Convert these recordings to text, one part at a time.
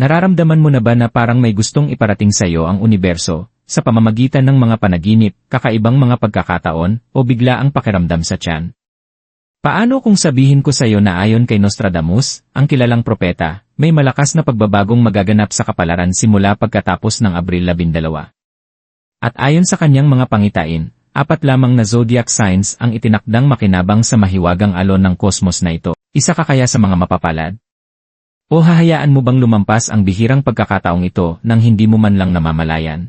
Nararamdaman mo na ba na parang may gustong iparating sa iyo ang universo, sa pamamagitan ng mga panaginip, kakaibang mga pagkakataon, o bigla ang pakiramdam sa tiyan? Paano kung sabihin ko sa iyo na ayon kay Nostradamus, ang kilalang propeta, may malakas na pagbabagong magaganap sa kapalaran simula pagkatapos ng Abril 12? At ayon sa kanyang mga pangitain, apat lamang na zodiac signs ang itinakdang makinabang sa mahiwagang alon ng kosmos na ito. Isa ka kaya sa mga mapapalad? O hahayaan mo bang lumampas ang bihirang pagkakataong ito nang hindi mo man lang namamalayan?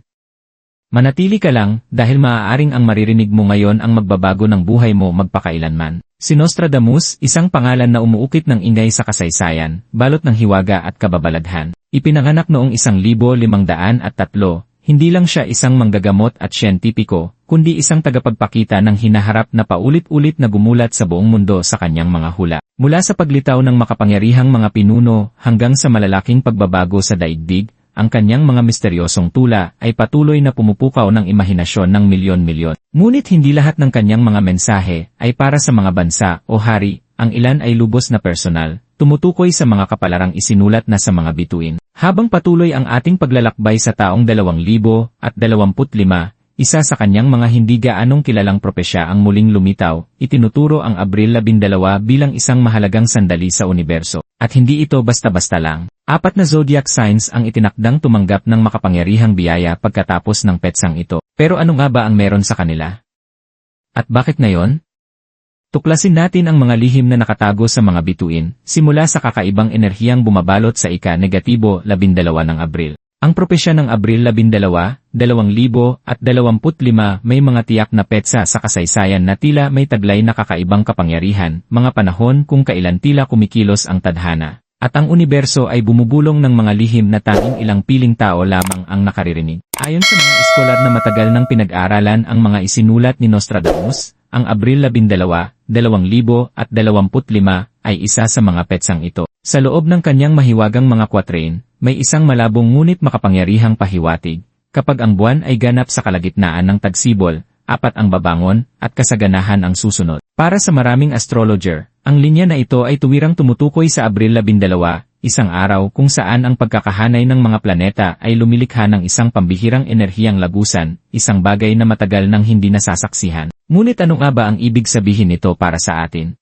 Manatili ka lang dahil maaaring ang maririnig mo ngayon ang magbabago ng buhay mo magpakailanman. Si Nostradamus, isang pangalan na umuukit ng ingay sa kasaysayan, balot ng hiwaga at kababaladhan, ipinanganak noong 1503 hindi lang siya isang manggagamot at siyentipiko, kundi isang tagapagpakita ng hinaharap na paulit-ulit na gumulat sa buong mundo sa kanyang mga hula. Mula sa paglitaw ng makapangyarihang mga pinuno hanggang sa malalaking pagbabago sa daigdig, ang kanyang mga misteryosong tula ay patuloy na pumupukaw ng imahinasyon ng milyon-milyon. Ngunit hindi lahat ng kanyang mga mensahe ay para sa mga bansa o hari, ang ilan ay lubos na personal, tumutukoy sa mga kapalarang isinulat na sa mga bituin. Habang patuloy ang ating paglalakbay sa taong 2025, isa sa kanyang mga hindi gaanong kilalang propesya ang muling lumitaw, itinuturo ang Abril 12 bilang isang mahalagang sandali sa universo. At hindi ito basta-basta lang. Apat na zodiac signs ang itinakdang tumanggap ng makapangyarihang biyaya pagkatapos ng petsang ito. Pero ano nga ba ang meron sa kanila? At bakit ngayon? Tuklasin natin ang mga lihim na nakatago sa mga bituin, simula sa kakaibang enerhiyang bumabalot sa ika-negatibo 12 ng Abril. Ang propesya ng Abril 12, 2025 may mga tiyak na petsa sa kasaysayan na tila may taglay na kakaibang kapangyarihan, mga panahon kung kailan tila kumikilos ang tadhana. At ang universo ay bumubulong ng mga lihim na tanging ilang piling tao lamang ang nakaririnig. Ayon sa mga eskolar na matagal ng pinag-aaralan ang mga isinulat ni Nostradamus, ang Abril 12, 2025 ay isa sa mga petsang ito. Sa loob ng kanyang mahiwagang mga kwatrain, may isang malabong ngunit makapangyarihang pahiwatig. Kapag ang buwan ay ganap sa kalagitnaan ng tagsibol, apat ang babangon, at kasaganahan ang susunod. Para sa maraming astrologer, ang linya na ito ay tuwirang tumutukoy sa Abril 12, isang araw kung saan ang pagkakahanay ng mga planeta ay lumilikha ng isang pambihirang enerhiyang lagusan, isang bagay na matagal nang hindi nasasaksihan. Ngunit ano nga ba ang ibig sabihin nito para sa atin?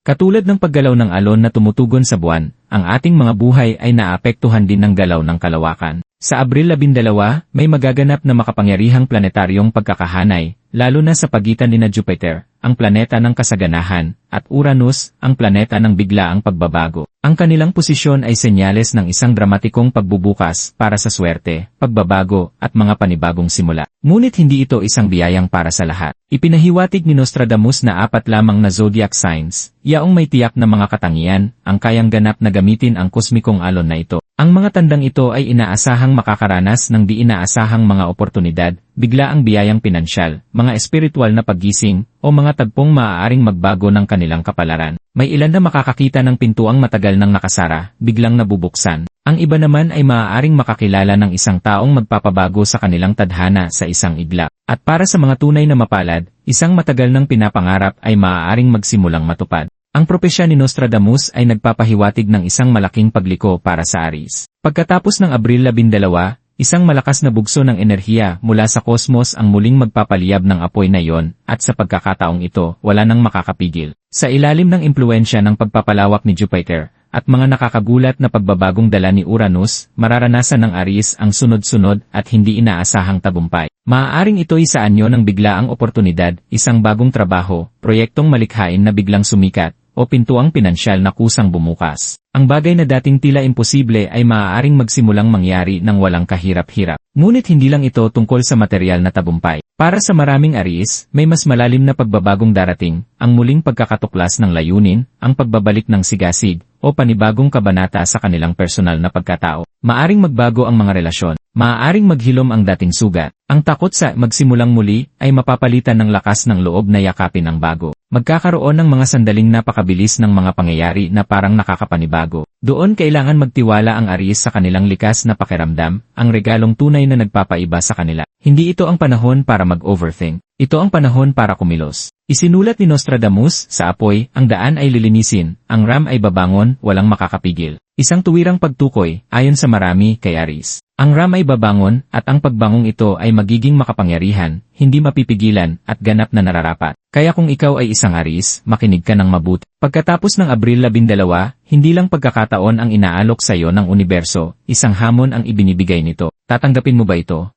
Katulad ng paggalaw ng alon na tumutugon sa buwan, ang ating mga buhay ay naapektuhan din ng galaw ng kalawakan. Sa Abril 12, may magaganap na makapangyarihang planetaryong pagkakahanay, lalo na sa pagitan ni na Jupiter, ang planeta ng kasaganahan, at Uranus, ang planeta ng biglaang pagbabago. Ang kanilang posisyon ay senyales ng isang dramatikong pagbubukas para sa swerte, pagbabago, at mga panibagong simula. Ngunit hindi ito isang biyayang para sa lahat. Ipinahiwatig ni Nostradamus na apat lamang na zodiac signs, yaong may tiyak na mga katangian, ang kayang ganap na gamitin ang kosmikong alon na ito. Ang mga tandang ito ay inaasahang makakaranas ng di inaasahang mga oportunidad, bigla ang biyayang pinansyal, mga espiritual na paggising, o mga tagpong maaaring magbago ng kanilang kapalaran. May ilan na makakakita ng pintuang matagal nang nakasara, biglang nabubuksan. Ang iba naman ay maaaring makakilala ng isang taong magpapabago sa kanilang tadhana sa isang iglap. At para sa mga tunay na mapalad, isang matagal ng pinapangarap ay maaaring magsimulang matupad. Ang propesya ni Nostradamus ay nagpapahiwatig ng isang malaking pagliko para sa Aries. Pagkatapos ng Abril 12, isang malakas na bugso ng enerhiya mula sa kosmos ang muling magpapaliyab ng apoy na iyon, at sa pagkakataong ito, wala nang makakapigil. Sa ilalim ng impluensya ng pagpapalawak ni Jupiter, at mga nakakagulat na pagbabagong dala ni Uranus, mararanasan ng Aries ang sunod-sunod at hindi inaasahang tabumpay. Maaaring ito'y sa anyo ng biglaang oportunidad, isang bagong trabaho, proyektong malikhain na biglang sumikat, o pintuang pinansyal na kusang bumukas. Ang bagay na dating tila imposible ay maaaring magsimulang mangyari ng walang kahirap-hirap. Ngunit hindi lang ito tungkol sa material na tabumpay. Para sa maraming Aries, may mas malalim na pagbabagong darating, ang muling pagkakatuklas ng layunin, ang pagbabalik ng sigasig, o panibagong kabanata sa kanilang personal na pagkatao. Maaring magbago ang mga relasyon. Maaaring maghilom ang dating sugat. Ang takot sa magsimulang muli ay mapapalitan ng lakas ng loob na yakapin ang bago. Magkakaroon ng mga sandaling napakabilis ng mga pangyayari na parang nakakapanibago. Doon kailangan magtiwala ang Aries sa kanilang likas na pakiramdam, ang regalong tunay na nagpapaiba sa kanila. Hindi ito ang panahon para mag-overthink. Ito ang panahon para kumilos. Isinulat ni Nostradamus, sa apoy, ang daan ay lilinisin, ang ram ay babangon, walang makakapigil. Isang tuwirang pagtukoy, ayon sa marami, kay Aris. Ang ram ay babangon, at ang pagbangong ito ay magiging makapangyarihan, hindi mapipigilan, at ganap na nararapat. Kaya kung ikaw ay isang Aris, makinig ka ng mabuti. Pagkatapos ng Abril 12, hindi lang pagkakataon ang inaalok sa iyo ng universo, isang hamon ang ibinibigay nito. Tatanggapin mo ba ito?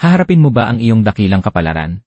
Haharapin mo ba ang iyong dakilang kapalaran?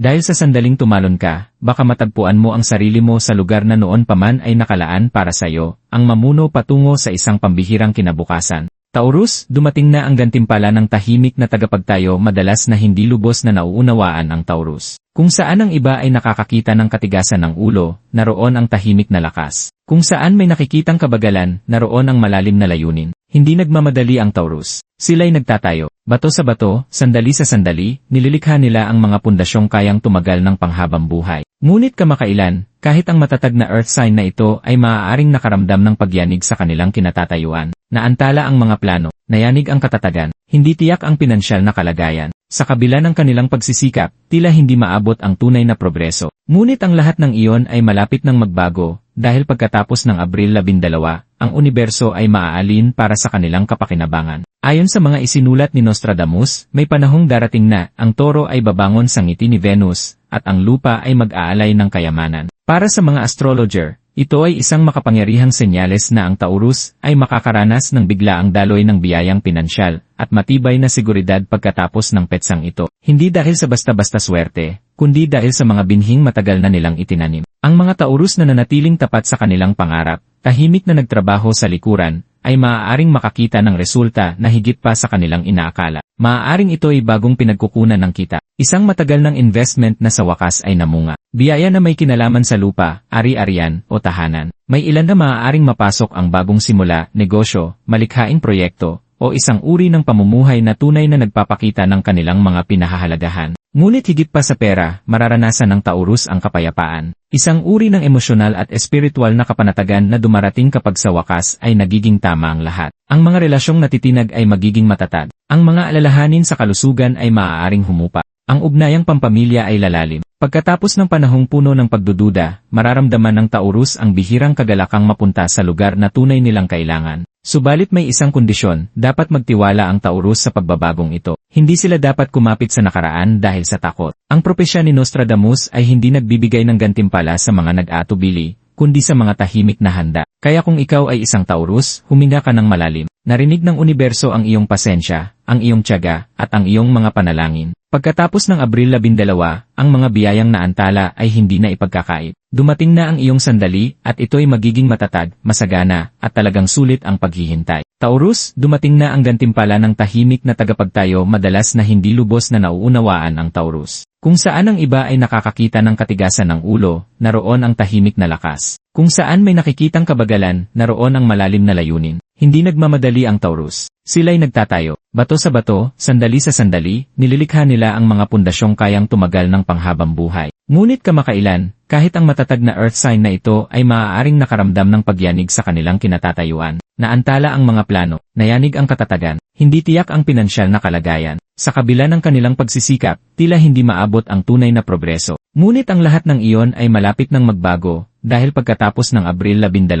Dahil sa sandaling tumalon ka, baka matagpuan mo ang sarili mo sa lugar na noon pa man ay nakalaan para sa iyo, ang mamuno patungo sa isang pambihirang kinabukasan. Taurus, dumating na ang gantimpala ng tahimik na tagapagtayo madalas na hindi lubos na nauunawaan ang Taurus. Kung saan ang iba ay nakakakita ng katigasan ng ulo, naroon ang tahimik na lakas. Kung saan may nakikitang kabagalan, naroon ang malalim na layunin. Hindi nagmamadali ang Taurus. Sila'y nagtatayo. Bato sa bato, sandali sa sandali, nililikha nila ang mga pundasyong kayang tumagal ng panghabang buhay. Ngunit kamakailan, kahit ang matatag na earth sign na ito ay maaaring nakaramdam ng pagyanig sa kanilang kinatatayuan. Naantala ang mga plano, nayanig ang katatagan, hindi tiyak ang pinansyal na kalagayan. Sa kabila ng kanilang pagsisikap, tila hindi maabot ang tunay na progreso. Ngunit ang lahat ng iyon ay malapit ng magbago, dahil pagkatapos ng Abril 12, ang universo ay maaalin para sa kanilang kapakinabangan. Ayon sa mga isinulat ni Nostradamus, may panahong darating na ang toro ay babangon sa ngiti ni Venus, at ang lupa ay mag-aalay ng kayamanan. Para sa mga astrologer, ito ay isang makapangyarihang senyales na ang Taurus ay makakaranas ng biglaang daloy ng biyayang pinansyal at matibay na seguridad pagkatapos ng petsang ito. Hindi dahil sa basta-basta swerte, kundi dahil sa mga binhing matagal na nilang itinanim. Ang mga Taurus na nanatiling tapat sa kanilang pangarap, tahimik na nagtrabaho sa likuran, ay maaaring makakita ng resulta na higit pa sa kanilang inaakala. Maaaring ito ay bagong pinagkukunan ng kita. Isang matagal ng investment na sa wakas ay namunga. Biyaya na may kinalaman sa lupa, ari-arian, o tahanan. May ilan na maaaring mapasok ang bagong simula, negosyo, malikhaing proyekto, o isang uri ng pamumuhay na tunay na nagpapakita ng kanilang mga pinahahalagahan. Ngunit higit pa sa pera, mararanasan ng Taurus ang kapayapaan. Isang uri ng emosyonal at espiritual na kapanatagan na dumarating kapag sa wakas ay nagiging tama ang lahat. Ang mga relasyong natitinag ay magiging matatag. Ang mga alalahanin sa kalusugan ay maaaring humupa. Ang ugnayang pampamilya ay lalalim. Pagkatapos ng panahong puno ng pagdududa, mararamdaman ng Taurus ang bihirang kagalakang mapunta sa lugar na tunay nilang kailangan. Subalit may isang kondisyon, dapat magtiwala ang Taurus sa pagbabagong ito. Hindi sila dapat kumapit sa nakaraan dahil sa takot. Ang propesya ni Nostradamus ay hindi nagbibigay ng gantimpala sa mga nag-atubili, kundi sa mga tahimik na handa. Kaya kung ikaw ay isang Taurus, huminga ka ng malalim. Narinig ng universo ang iyong pasensya, ang iyong tiyaga, at ang iyong mga panalangin. Pagkatapos ng Abril 12, ang mga biyayang naantala ay hindi na ipagkakait. Dumating na ang iyong sandali at ito'y magiging matatag, masagana, at talagang sulit ang paghihintay. Taurus, dumating na ang gantimpala ng tahimik na tagapagtayo madalas na hindi lubos na nauunawaan ang Taurus. Kung saan ang iba ay nakakakita ng katigasan ng ulo, naroon ang tahimik na lakas. Kung saan may nakikitang kabagalan, naroon ang malalim na layunin. Hindi nagmamadali ang Taurus. Sila'y nagtatayo. Bato sa bato, sandali sa sandali, nililikha nila ang mga pundasyong kayang tumagal ng panghabang buhay. Ngunit kamakailan, kahit ang matatag na earth sign na ito ay maaaring nakaramdam ng pagyanig sa kanilang kinatatayuan. Naantala ang mga plano, nayanig ang katatagan, hindi tiyak ang pinansyal na kalagayan. Sa kabila ng kanilang pagsisikap, tila hindi maabot ang tunay na progreso. Ngunit ang lahat ng iyon ay malapit ng magbago, dahil pagkatapos ng Abril 12,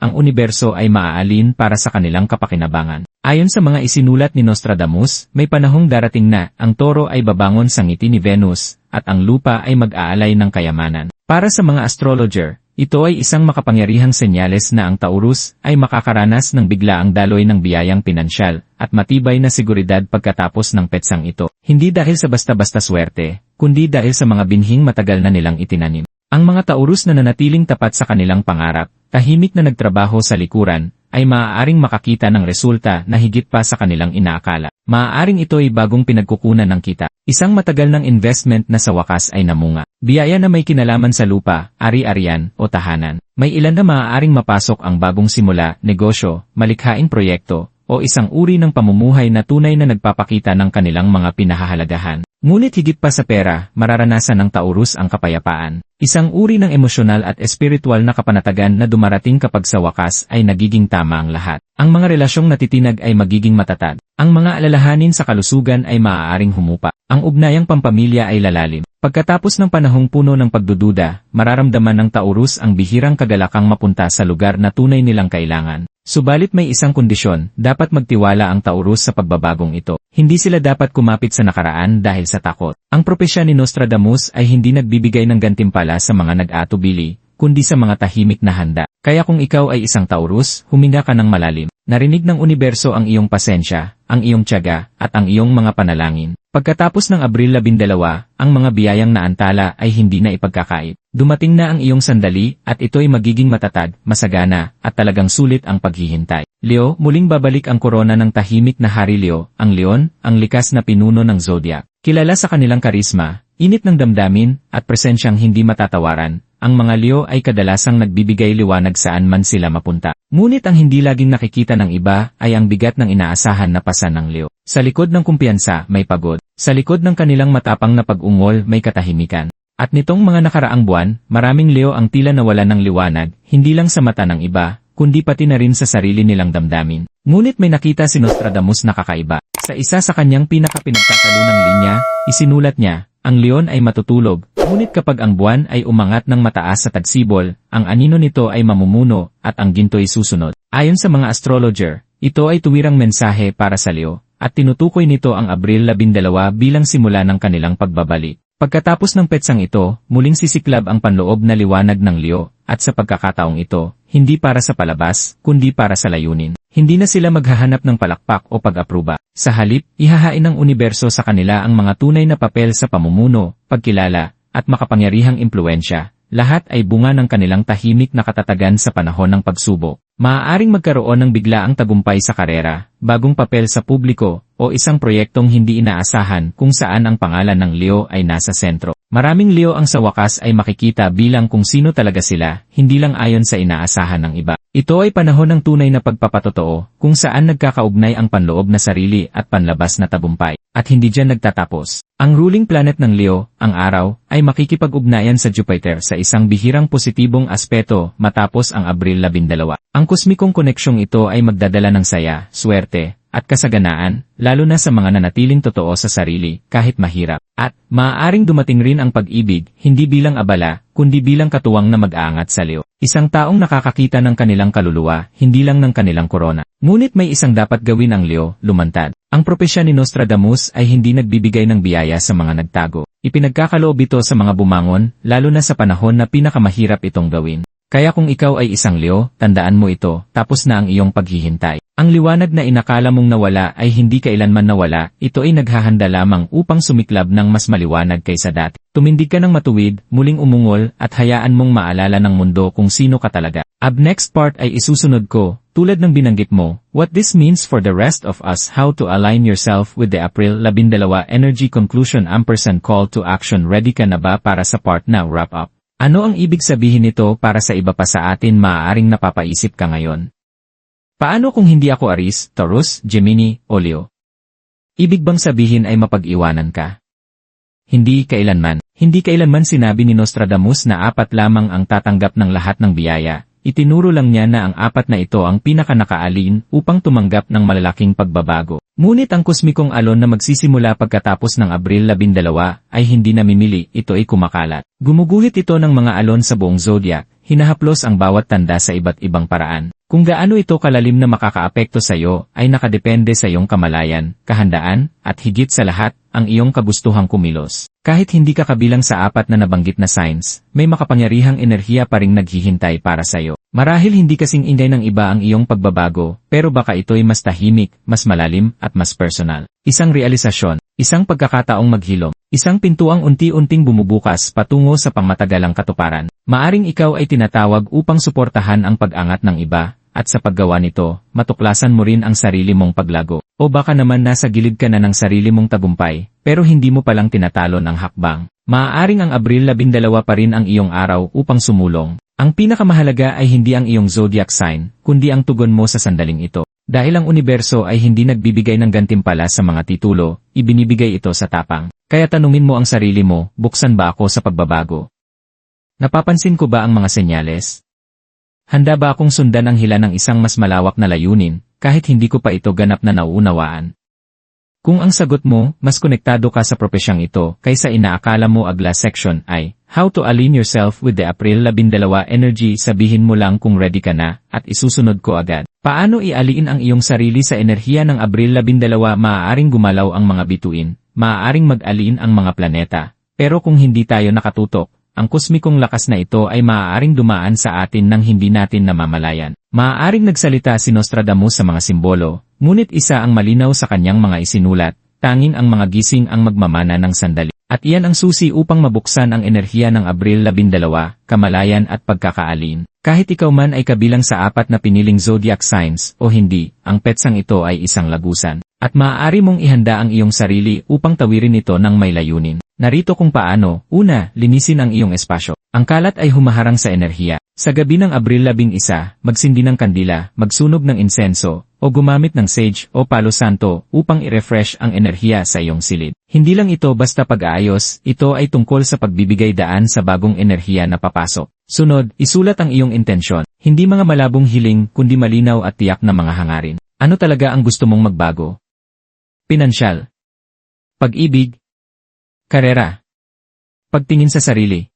ang universo ay maaalin para sa kanilang kapakinabangan. Ayon sa mga isinulat ni Nostradamus, may panahong darating na ang toro ay babangon sa ngiti ni Venus, at ang lupa ay mag-aalay ng kayamanan. Para sa mga astrologer, ito ay isang makapangyarihang senyales na ang Taurus ay makakaranas ng biglaang daloy ng biyayang pinansyal at matibay na seguridad pagkatapos ng petsang ito. Hindi dahil sa basta-basta swerte, kundi dahil sa mga binhing matagal na nilang itinanim. Ang mga Taurus na nanatiling tapat sa kanilang pangarap, tahimik na nagtrabaho sa likuran, ay maaaring makakita ng resulta na higit pa sa kanilang inaakala. Maaaring ito ay bagong pinagkukunan ng kita. Isang matagal ng investment na sa wakas ay namunga. Biyaya na may kinalaman sa lupa, ari-arian, o tahanan. May ilan na maaaring mapasok ang bagong simula, negosyo, malikhaing proyekto, o isang uri ng pamumuhay na tunay na nagpapakita ng kanilang mga pinahahalagahan. Ngunit higit pa sa pera, mararanasan ng Taurus ang kapayapaan. Isang uri ng emosyonal at espiritual na kapanatagan na dumarating kapag sa wakas ay nagiging tama ang lahat. Ang mga relasyong natitinag ay magiging matatag. Ang mga alalahanin sa kalusugan ay maaaring humupa. Ang ugnayang pampamilya ay lalalim. Pagkatapos ng panahong puno ng pagdududa, mararamdaman ng Taurus ang bihirang kagalakang mapunta sa lugar na tunay nilang kailangan. Subalit may isang kondisyon, dapat magtiwala ang Taurus sa pagbabagong ito. Hindi sila dapat kumapit sa nakaraan dahil sa takot. Ang propesya ni Nostradamus ay hindi nagbibigay ng gantimpala sa mga nag-atubili, kundi sa mga tahimik na handa. Kaya kung ikaw ay isang Taurus, huminga ka ng malalim. Narinig ng universo ang iyong pasensya, ang iyong tiyaga, at ang iyong mga panalangin. Pagkatapos ng Abril 12, ang mga biyayang naantala ay hindi na ipagkakait. Dumating na ang iyong sandali at ito'y magiging matatag, masagana, at talagang sulit ang paghihintay. Leo, muling babalik ang korona ng tahimik na Hari Leo, ang leon, ang likas na pinuno ng zodiac. Kilala sa kanilang karisma, init ng damdamin, at presensyang hindi matatawaran, ang mga Leo ay kadalasang nagbibigay liwanag saan man sila mapunta. Ngunit ang hindi laging nakikita ng iba ay ang bigat ng inaasahan na pasan ng Leo. Sa likod ng kumpiyansa, may pagod. Sa likod ng kanilang matapang na pag-ungol, may katahimikan. At nitong mga nakaraang buwan, maraming Leo ang tila nawala ng liwanag, hindi lang sa mata ng iba, kundi pati na rin sa sarili nilang damdamin. Ngunit may nakita si Nostradamus na kakaiba. Sa isa sa kanyang pinakapinagtatalunang linya, isinulat niya, ang leon ay matutulog, ngunit kapag ang buwan ay umangat ng mataas sa tagsibol, ang anino nito ay mamumuno, at ang ginto'y susunod. Ayon sa mga astrologer, ito ay tuwirang mensahe para sa Leo, at tinutukoy nito ang Abril 12 bilang simula ng kanilang pagbabalik. Pagkatapos ng petsang ito, muling sisiklab ang panloob na liwanag ng Leo, at sa pagkakataong ito, hindi para sa palabas, kundi para sa layunin. Hindi na sila maghahanap ng palakpak o pag-apruba. Sa halip, ihahain ng universo sa kanila ang mga tunay na papel sa pamumuno, pagkilala, at makapangyarihang impluensya. Lahat ay bunga ng kanilang tahimik na katatagan sa panahon ng pagsubok. Maaaring magkaroon ng biglaang tagumpay sa karera, bagong papel sa publiko, o isang proyektong hindi inaasahan kung saan ang pangalan ng Leo ay nasa sentro. Maraming Leo ang sa wakas ay makikita bilang kung sino talaga sila, hindi lang ayon sa inaasahan ng iba. Ito ay panahon ng tunay na pagpapatotoo, kung saan nagkakaugnay ang panloob na sarili at panlabas na tabumpay, at hindi dyan nagtatapos. Ang ruling planet ng Leo, ang araw, ay makikipag-ugnayan sa Jupiter sa isang bihirang positibong aspeto matapos ang Abril 12. Ang kosmikong koneksyong ito ay magdadala ng saya, swerte, at kasaganaan, lalo na sa mga nanatiling totoo sa sarili, kahit mahirap. At, maaaring dumating rin ang pag-ibig, hindi bilang abala, kundi bilang katuwang na mag-aangat sa liw. Isang taong nakakakita ng kanilang kaluluwa, hindi lang ng kanilang korona. Ngunit may isang dapat gawin ang Leo, lumantad. Ang propesya ni Nostradamus ay hindi nagbibigay ng biyaya sa mga nagtago. Ipinagkakaloob ito sa mga bumangon, lalo na sa panahon na pinakamahirap itong gawin. Kaya kung ikaw ay isang Leo, tandaan mo ito, tapos na ang iyong paghihintay. Ang liwanag na inakala mong nawala ay hindi kailanman nawala, ito ay naghahanda lamang upang sumiklab ng mas maliwanag kaysa dati. Tumindig ka ng matuwid, muling umungol, at hayaan mong maalala ng mundo kung sino ka talaga. Ab next part ay isusunod ko, tulad ng binanggit mo, what this means for the rest of us how to align yourself with the April 12 energy conclusion ampersand call to action ready ka na ba para sa part na wrap up? Ano ang ibig sabihin nito para sa iba pa sa atin maaaring napapaisip ka ngayon? Paano kung hindi ako Aris, Taurus, Gemini, o Leo? Ibig bang sabihin ay mapag-iwanan ka? Hindi kailanman. Hindi kailanman sinabi ni Nostradamus na apat lamang ang tatanggap ng lahat ng biyaya. Itinuro lang niya na ang apat na ito ang pinakanakaalin upang tumanggap ng malalaking pagbabago. Ngunit ang kosmikong alon na magsisimula pagkatapos ng Abril 12 ay hindi namimili, ito ay kumakalat. Gumuguhit ito ng mga alon sa buong zodiac, hinahaplos ang bawat tanda sa iba't ibang paraan. Kung gaano ito kalalim na makakaapekto sa iyo ay nakadepende sa iyong kamalayan, kahandaan, at higit sa lahat, ang iyong kagustuhang kumilos. Kahit hindi ka kabilang sa apat na nabanggit na signs, may makapangyarihang enerhiya pa ring naghihintay para sa iyo. Marahil hindi kasing inday ng iba ang iyong pagbabago, pero baka ito'y mas tahimik, mas malalim, at mas personal. Isang realisasyon, isang pagkakataong maghilom, isang pintuang unti-unting bumubukas patungo sa pangmatagalang katuparan. Maaring ikaw ay tinatawag upang suportahan ang pag-angat ng iba, at sa paggawa nito, matuklasan mo rin ang sarili mong paglago. O baka naman nasa gilid ka na ng sarili mong tagumpay, pero hindi mo palang tinatalon ang hakbang. Maaaring ang Abril 12 pa rin ang iyong araw upang sumulong. Ang pinakamahalaga ay hindi ang iyong zodiac sign, kundi ang tugon mo sa sandaling ito. Dahil ang universo ay hindi nagbibigay ng gantimpala sa mga titulo, ibinibigay ito sa tapang. Kaya tanungin mo ang sarili mo, buksan ba ako sa pagbabago? Napapansin ko ba ang mga senyales? Handa ba akong sundan ang hila ng isang mas malawak na layunin, kahit hindi ko pa ito ganap na nauunawaan? Kung ang sagot mo, mas konektado ka sa propesyang ito kaysa inaakala mo agla section ay, How to align yourself with the April 12 energy sabihin mo lang kung ready ka na, at isusunod ko agad. Paano ialiin ang iyong sarili sa enerhiya ng Abril 12 maaaring gumalaw ang mga bituin, maaaring mag-alin ang mga planeta, pero kung hindi tayo nakatutok, ang kosmikong lakas na ito ay maaaring dumaan sa atin nang hindi natin namamalayan. Maaaring nagsalita si Nostradamus sa mga simbolo, ngunit isa ang malinaw sa kanyang mga isinulat, tanging ang mga gising ang magmamana ng sandali. At iyan ang susi upang mabuksan ang enerhiya ng Abril 12, kamalayan at pagkakaalin. Kahit ikaw man ay kabilang sa apat na piniling zodiac signs o hindi, ang petsang ito ay isang lagusan. At maaari mong ihanda ang iyong sarili upang tawirin ito ng may layunin. Narito kung paano, una, linisin ang iyong espasyo. Ang kalat ay humaharang sa enerhiya. Sa gabi ng Abril 11, magsindi ng kandila, magsunog ng insenso, o gumamit ng sage o palo santo upang i-refresh ang enerhiya sa iyong silid. Hindi lang ito basta pag-aayos, ito ay tungkol sa pagbibigay daan sa bagong enerhiya na papasok. Sunod, isulat ang iyong intensyon. Hindi mga malabong hiling kundi malinaw at tiyak na mga hangarin. Ano talaga ang gusto mong magbago? Pinansyal. Pag-ibig. Karera. Pagtingin sa sarili.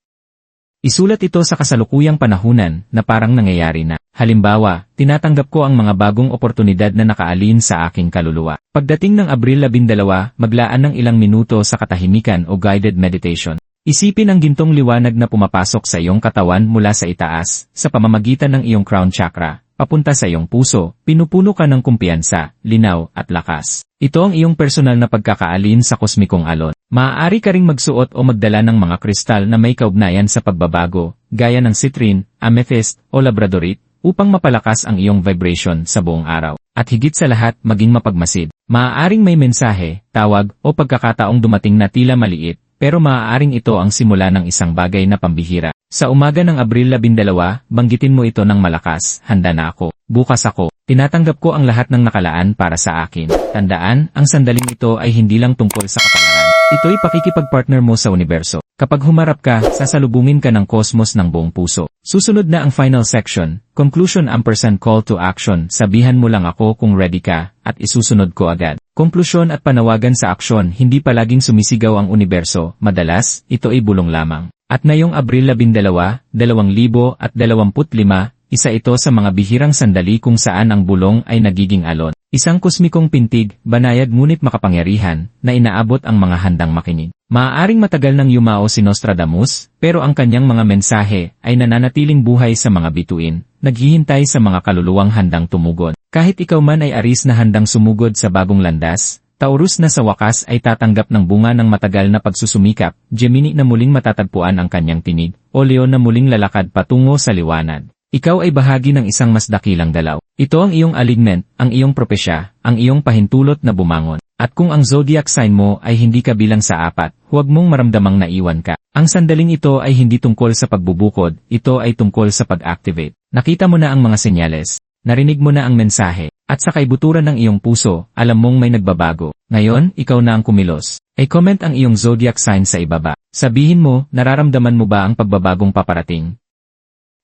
Isulat ito sa kasalukuyang panahunan na parang nangyayari na. Halimbawa, tinatanggap ko ang mga bagong oportunidad na nakaalin sa aking kaluluwa. Pagdating ng Abril 12, maglaan ng ilang minuto sa katahimikan o guided meditation. Isipin ang gintong liwanag na pumapasok sa iyong katawan mula sa itaas, sa pamamagitan ng iyong crown chakra, papunta sa iyong puso, pinupuno ka ng kumpiyansa, linaw, at lakas. Ito ang iyong personal na pagkakaalin sa kosmikong alon. Maaari ka ring magsuot o magdala ng mga kristal na may kaugnayan sa pagbabago, gaya ng citrine, amethyst, o labradorite, upang mapalakas ang iyong vibration sa buong araw. At higit sa lahat, maging mapagmasid. Maaaring may mensahe, tawag, o pagkakataong dumating na tila maliit, pero maaaring ito ang simula ng isang bagay na pambihira. Sa umaga ng Abril 12, banggitin mo ito ng malakas, handa na ako, bukas ako, tinatanggap ko ang lahat ng nakalaan para sa akin. Tandaan, ang sandaling ito ay hindi lang tungkol sa kapalaran. Ito'y pakikipag-partner mo sa universo. Kapag humarap ka, sasalubungin ka ng kosmos ng buong puso. Susunod na ang final section, conclusion ampersand call to action, sabihan mo lang ako kung ready ka, at isusunod ko agad. Konklusyon at panawagan sa aksyon, hindi palaging sumisigaw ang universo, madalas, ito ay bulong lamang. At ngayong Abril 12, 2025, isa ito sa mga bihirang sandali kung saan ang bulong ay nagiging alon. Isang kosmikong pintig, banayad ngunit makapangyarihan, na inaabot ang mga handang makinig. Maaaring matagal nang yumao si Nostradamus, pero ang kanyang mga mensahe ay nananatiling buhay sa mga bituin, naghihintay sa mga kaluluwang handang tumugon. Kahit ikaw man ay aris na handang sumugod sa bagong landas, Taurus na sa wakas ay tatanggap ng bunga ng matagal na pagsusumikap, Gemini na muling matatagpuan ang kanyang tinig, o Leo na muling lalakad patungo sa liwanag. Ikaw ay bahagi ng isang mas dakilang dalaw. Ito ang iyong alignment, ang iyong propesya, ang iyong pahintulot na bumangon. At kung ang zodiac sign mo ay hindi kabilang sa apat, huwag mong maramdamang naiwan ka. Ang sandaling ito ay hindi tungkol sa pagbubukod, ito ay tungkol sa pag-activate. Nakita mo na ang mga senyales, narinig mo na ang mensahe, at sa kaibuturan ng iyong puso, alam mong may nagbabago. Ngayon, ikaw na ang kumilos. Ay comment ang iyong zodiac sign sa ibaba. Sabihin mo, nararamdaman mo ba ang pagbabagong paparating?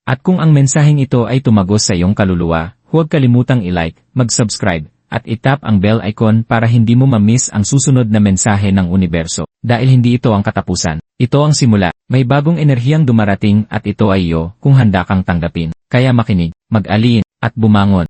At kung ang mensaheng ito ay tumagos sa iyong kaluluwa, huwag kalimutang i-like, mag-subscribe, at itap ang bell icon para hindi mo ma-miss ang susunod na mensahe ng universo. Dahil hindi ito ang katapusan. Ito ang simula. May bagong enerhiyang dumarating at ito ay iyo kung handa kang tanggapin. Kaya makinig, mag-alin, at bumangon.